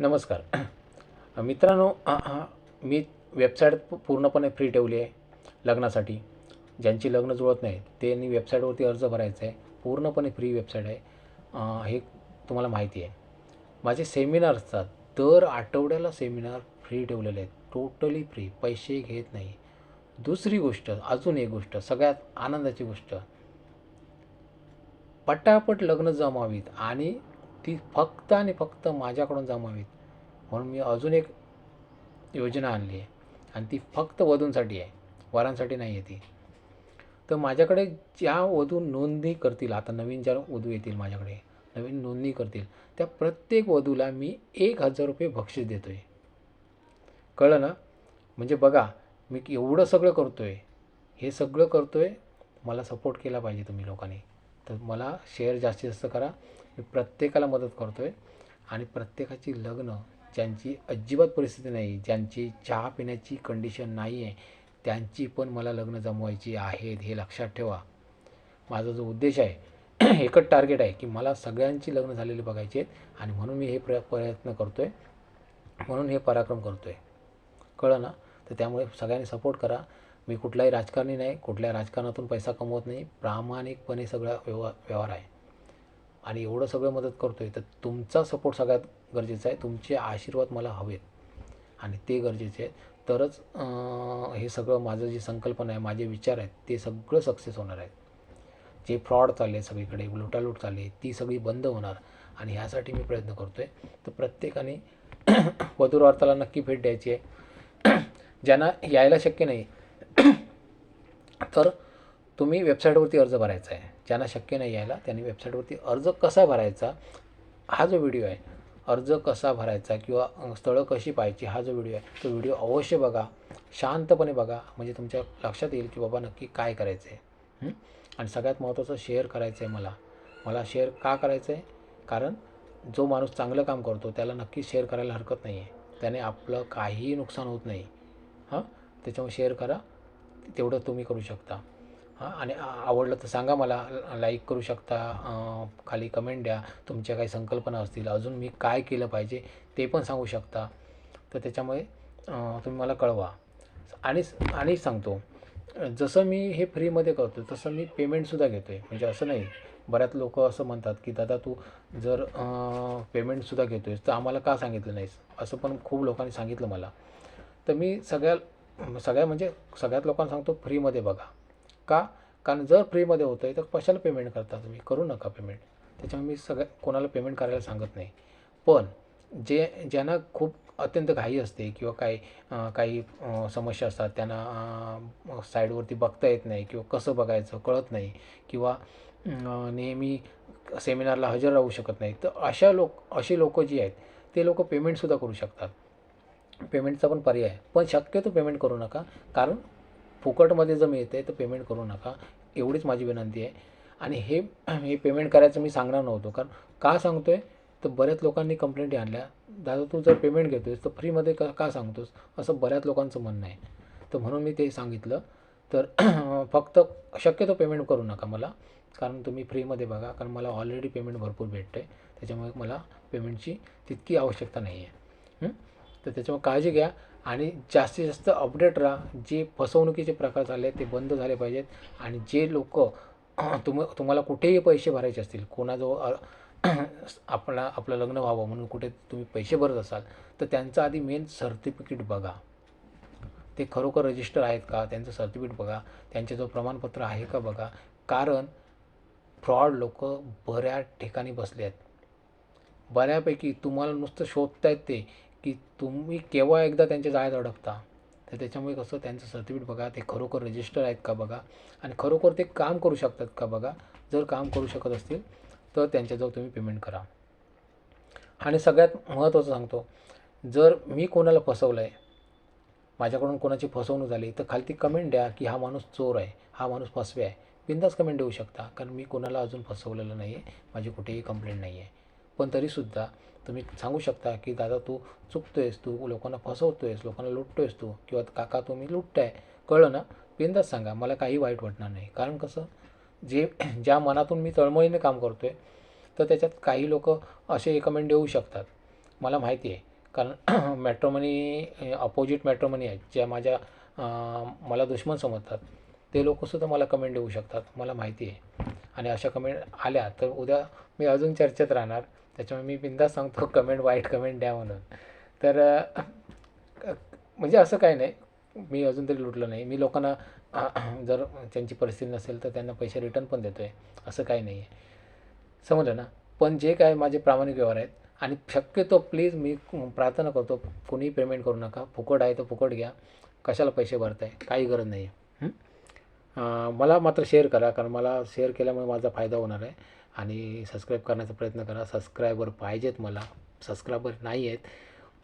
नमस्कार. मित्रांनो मी वेबसाईट पूर्णपणे फ्री ठेवली आहे लग्नासाठी. ज्यांची लग्न जुळत नाही त्यांनी वेबसाईटवरती अर्ज भरायचा आहे. पूर्णपणे फ्री वेबसाईट आहे. हे तुम्हाला माहिती आहे. माझे सेमिनार असतात. दर आठवड्याला सेमिनार फ्री ठेवलेले आहेत. टोटली फ्री पैसे घेत नाही. दुसरी गोष्ट अजून एक गोष्ट सगळ्यात आनंदाची गोष्ट. पटापट लग्न जमावीत आणि ती फक्त आणि फक्त माझ्याकडून जमावीत. म्हणून मी अजून एक योजना आणली आहे. आणि ती फक्त वधूंसाठी आहे. वरांसाठी नाही आहे ती. तर माझ्याकडे ज्या वधू नोंदणी करतील आता नवीन ज्या वधू येतील माझ्याकडे नवीन नोंदणी करतील त्या प्रत्येक वधूला मी एक हजार रुपये बक्षीस देतो आहे कळलं ना? म्हणजे बघा मी एवढं सगळं करतो आहे हे सगळं करतो आहे मला सपोर्ट केला पाहिजे तुम्ही लोकांनी. तर मला शेअर जास्तीत जास्त करा. मी प्रत्येकाला मदत करतो आहे आणि प्रत्येकाची लग्न ज्यांची अजिबात परिस्थिती नाही ज्यांची चहा पिण्याची कंडिशन नाही आहे त्यांची पण मला लग्न जमवायची आहेत हे लक्षात ठेवा. माझा जो उद्देश आहे एकच टार्गेट आहे की मला सगळ्यांची लग्न झालेली बघायची आहेत आणि म्हणून मी हे प्र प्रयत्न करतो आहे म्हणून हे पराक्रम करतो आहे कळलं ना? तर त्यामुळे सगळ्यांनी सपोर्ट करा. मी कुठलाही राजकारणी नाही कुठल्या राजकारणातून पैसा कमवत नाही प्रामाणिकपणे सगळा व्यवहार व्यवहार आहे. आणि एवढं सगळं मदत करतो आहे तर तुमचा सपोर्ट सगळ्यात गरजेचा आहे तुमचे आशीर्वाद मला हवेत. आणि ते गरजेचे आहेत. तरच हे सगळं माझं जी संकल्पना आहे माझे विचार आहेत ते सगळं सक्सेस होणार आहेत. जे फ्रॉड चालले सगळीकडे लुटालूट चालली ती सगळी बंद होणार. आणि ह्यासाठी मी प्रयत्न करतो आहे तर प्रत्येकाने वधूर वार्ताला नक्की भेट द्यायची आहे. ज्यांना यायला शक्य नाही तर तुम्ही वेबसाईटवरती अर्ज भरायचा आहे. ज्यांना शक्य नाही यायला त्यांनी वेबसाईटवरती अर्ज कसा भरायचा हा जो व्हिडिओ आहे अर्ज कसा भरायचा किंवा स्थळं कशी पाहायची हा जो व्हिडिओ आहे तो व्हिडिओ अवश्य बघा. शांतपणे बघा. म्हणजे तुमच्या लक्षात येईल की बाबा नक्की काय करायचं आहे आणि सगळ्यात महत्त्वाचं शेअर करायचं आहे मला. मला शेअर का करायचं आहे कारण जो माणूस चांगलं काम करतो त्याला नक्की शेअर करायला हरकत नाही आहे त्याने आपलं काहीही नुकसान होत नाही. हां? त्याच्यामुळे शेअर करा. तेवढं तुम्ही करू शकता. हां आणि आवडलं तर सांगा मला. लाईक करू शकता. खाली कमेंट द्या. तुमच्या काही संकल्पना असतील. अजून मी काय केलं पाहिजे ते पण सांगू शकता. तर त्याच्यामुळे तुम्ही मला कळवा. आणि आणि सांगतो. जसं मी हे फ्रीमध्ये करतो तसं मी पेमेंटसुद्धा घेतो आहे म्हणजे असं नाही. बऱ्याच लोक असं म्हणतात की दादा तू जर पेमेंटसुद्धा घेतो आहेस तर आम्हाला का सांगितलं नाहीस? असं पण खूप लोकांनी सांगितलं मला. तर मी सगळ्या सगळ्या म्हणजे सगळ्यात लोकांना सांगतो फ्रीमध्ये बघा. का? कारण जर फ्रीमध्ये होतं आहे तर कशाला पेमेंट करता तुम्ही? करू नका पेमेंट त्याच्यामुळे मी सगळ्या कोणाला पेमेंट करायला सांगत नाही. पण जे ज्यांना खूप अत्यंत घाई असते किंवा काही काही समस्या असतात त्यांना साईडवरती बघता येत नाही किंवा कसं बघायचं कळत नाही किंवा नेहमी सेमिनारला हजर राहू शकत नाही. तर अशा लोक असे लोक जी आहेत ते लोक पेमेंटसुद्धा करू शकतात. पेमेंटचा पण पर्याय आहे. पण शक्यतो पेमेंट करू नका. कारण फुकटमध्ये जर मिळते तर पेमेंट करू नका. एवढीच माझी विनंती आहे. आणि हे हे पेमेंट करायचं मी सांगणार नव्हतो. कारण का सांगतो आहे तर बऱ्याच लोकांनी कंप्लेंटी आणल्या. दादा तू जर पेमेंट घेतो आहेस तर फ्रीमध्ये का का सांगतोस? असं बऱ्याच लोकांचं म्हणणं आहे. तर म्हणून मी ते सांगितलं. तर फक्त शक्यतो पेमेंट करू नका मला. कारण तुम्ही फ्रीमध्ये बघा. कारण मला ऑलरेडी पेमेंट भरपूर भेटतं आहे त्याच्यामुळे मला पेमेंटची तितकी आवश्यकता नाही आहे तर त्याच्यामुळे काळजी घ्या आणि जास्तीत जास्त अपडेट राहा. जे फसवणुकीचे प्रकार झाले ते बंद झाले पाहिजेत. आणि जे लोक तुम तुम्हाला कुठेही पैसे भरायचे असतील कोणाजवळ आपला आपलं लग्न व्हावं म्हणून कुठे तुम्ही पैसे भरत असाल तर त्यांचं आधी मेन सर्टिफिकेट बघा. ते खरोखर रजिस्टर आहेत का? त्यांचं सर्टिफिकेट बघा. त्यांच्याजवळ प्रमाणपत्र आहे का बघा. कारण फ्रॉड लोक बऱ्याच ठिकाणी बसले आहेत. बऱ्यापैकी तुम्हाला नुसतं शोधतायत ते. की तुम्ही केव्हा एकदा त्यांच्या जाळ्यात अडकता तर त्याच्यामुळे कसं त्यांचं सर्टिफिकेट बघा ते खरोखर रजिस्टर आहेत का बघा? आणि खरोखर ते काम करू शकतात का बघा? जर काम करू शकत असतील तर त्यांच्याजवळ तुम्ही पेमेंट करा. आणि सगळ्यात महत्त्वाचं सांगतो जर मी कोणाला फसवलं आहे माझ्याकडून कोणाची फसवणूक झाली तर खाली ती कमेंट द्या की हा माणूस चोर आहे हा माणूस फसवे आहे. बिंदास कमेंट देऊ शकता कारण मी कोणाला अजून फसवलेलं नाही आहे माझी कुठेही कंप्लेंट नाही आहे पण तरीसुद्धा तुम्ही सांगू शकता की दादा तू चुकतो आहेस तू लोकांना फसवतो आहेस लोकांना लुटतो आहेस तू किंवा काका तुम्ही लुटताय कळलं ना? बिंदास सांगा मला काही वाईट वाटणार नाही. कारण कसं जे ज्या मनातून मी तळमळीने काम करतो आहे तर त्याच्यात काही लोक असे कमेंट देऊ शकतात. मला माहिती आहे. कारण मॅट्रोमनी अपोजिट मॅट्रोमनी आहेत ज्या माझ्या मला दुश्मन समजतात. ते लोकंसुद्धा मला कमेंट देऊ शकतात. मला माहिती आहे. आणि अशा कमेंट आल्या तर उद्या मी अजून चर्चेत राहणार. त्याच्यामुळे मी बिंदा सांगतो कमेंट वाईट कमेंट द्या म्हणून. तर म्हणजे असं काही नाही. मी अजून तरी लुटलं नाही. मी लोकांना जर त्यांची परिस्थिती नसेल तर त्यांना पैसे रिटर्न पण देतो आहे असं काही नाही आहे समजलं ना? पण जे काय माझे प्रामाणिक व्यवहार आहेत आणि शक्यतो प्लीज मी प्रार्थना करतो कोणीही पेमेंट करू नका. फुकट आहे तर फुकट घ्या. कशाला पैसे भरताय? काही गरज नाही आहे मला मात्र शेअर करा कारण मला शेअर केल्यामुळे माझा फायदा होणार आहे. आणि सबस्क्राईब करण्याचा प्रयत्न करा. सबस्क्रायबर पाहिजेत मला. सबस्क्रायबर नाही आहेत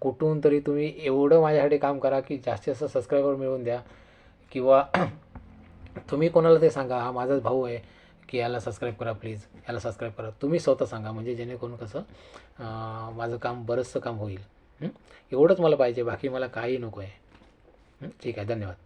कुठून तरी तुम्ही एवढं माझ्यासाठी काम करा की जास्तीत जास्त सबस्क्रायबर मिळवून द्या. किंवा तुम्ही कोणाला ते सांगा हा माझाच भाऊ आहे की याला सबस्क्राईब करा प्लीज याला सबस्क्राईब करा. तुम्ही स्वतः सांगा. म्हणजे जेणेकरून कसं माझं काम बरंचसं काम होईल. एवढंच मला पाहिजे. बाकी मला काही नको आहे ठीक आहे. धन्यवाद.